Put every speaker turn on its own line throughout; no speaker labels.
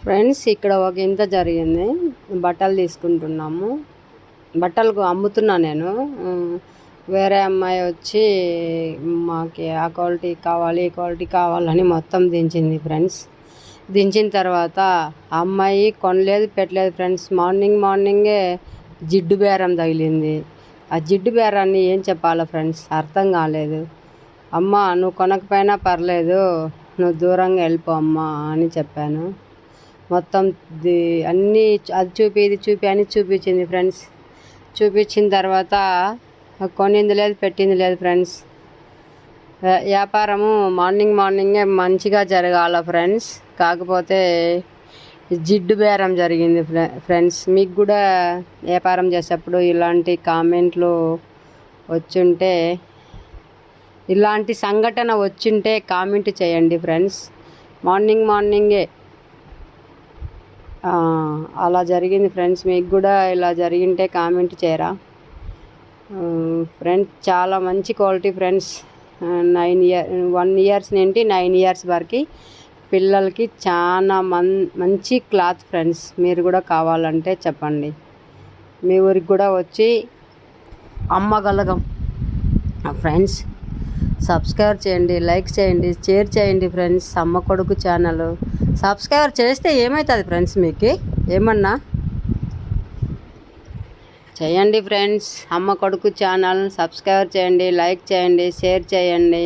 Friends ఇక్కడ ఒక ఇంత జరిగింది. బట్టలు తీసుకుంటున్నాము. బట్టలు అమ్ముతున్నా నేను. వేరే అమ్మాయి వచ్చి మాకు ఆ క్వాలిటీ కావాలి ఈ క్వాలిటీ కావాలని మొత్తం దించింది ఫ్రెండ్స్. దించిన తర్వాత ఆ అమ్మాయి కొనలేదు పెట్టలేదు ఫ్రెండ్స్. మార్నింగ్ మార్నింగే జిడ్డు బేరం తగిలింది. ఆ జిడ్డు బేరాన్ని ఏం చెప్పాలో ఫ్రెండ్స్ అర్థం కాలేదు. అమ్మ నువ్వు కొనకపోయినా పర్లేదు నువ్వు దూరంగా వెళ్ళిపో అమ్మా అని చెప్పాను. మొత్తం అన్నీ అది చూపి ఇది చూపి అని చూపించింది ఫ్రెండ్స్. చూపించిన తర్వాత కొనింది లేదు పెట్టింది లేదు ఫ్రెండ్స్. వ్యాపారము మార్నింగ్ మార్నింగే మంచిగా జరగాల ఫ్రెండ్స్. కాకపోతే జిడ్డు బేరం జరిగింది ఫ్రెండ్స్. మీకు కూడా వ్యాపారం చేసేటప్పుడు ఇలాంటి కామెంట్లు వచ్చుంటే ఇలాంటి సంఘటన వచ్చింటే కామెంట్ చేయండి ఫ్రెండ్స్. మార్నింగ్ మార్నింగే అలా జరిగింది ఫ్రెండ్స్. మీకు కూడా ఇలా జరిగింటే కామెంట్ చేయరా? ఫ్రెండ్స్ చాలా మంచి quality friends. Nine year one years నుండి నైన్ ఇయర్స్ వరకు పిల్లలకి చాలా మన్ మంచి క్లాత్ ఫ్రెండ్స్. మీరు కూడా కావాలంటే చెప్పండి. మీ ఊరికి కూడా వచ్చి అమ్మగలగం. ఫ్రెండ్స్ సబ్స్క్రైబ్ చేయండి లైక్ చేయండి షేర్ చేయండి ఫ్రెండ్స్ అమ్మ కొడుకు ఛానల్. సబ్స్క్రైబ్ చేస్తే ఏమవుతుంది ఫ్రెండ్స్ మీకు? ఏమన్నా? చేయండి ఫ్రెండ్స్ అమ్మ కొడుకు ఛానల్. సబ్స్క్రైబ్ చేయండి లైక్ చేయండి షేర్ చేయండి.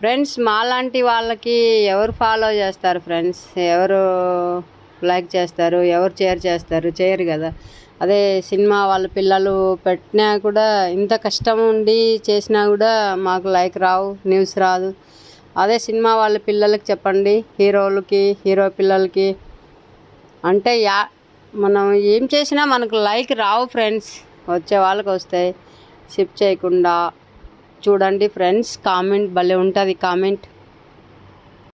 ఫ్రెండ్స్ మాలాంటి వాళ్ళకి ఎవరు ఫాలో చేస్తారు ఫ్రెండ్స్? ఎవరు లైక్ చేస్తారు ఎవరు షేర్ చేస్తారు చేయరు కదా. అదే సినిమా వాళ్ళ పిల్లలు పెట్టినా కూడా ఇంత కష్టం ఉండి చేసినా కూడా మాకు లైక్ రావు న్యూస్ రాదు. అదే సినిమా వాళ్ళ పిల్లలకి చెప్పండి హీరోలకి హీరో పిల్లలకి. అంటే యా మనం ఏం చేసినా మనకు లైక్ రావు ఫ్రెండ్స్. వచ్చే వాళ్ళకి వస్తాయి షిఫ్ట్ చేయకుండా చూడండి ఫ్రెండ్స్ కామెంట్ భలే ఉంటుంది కామెంట్.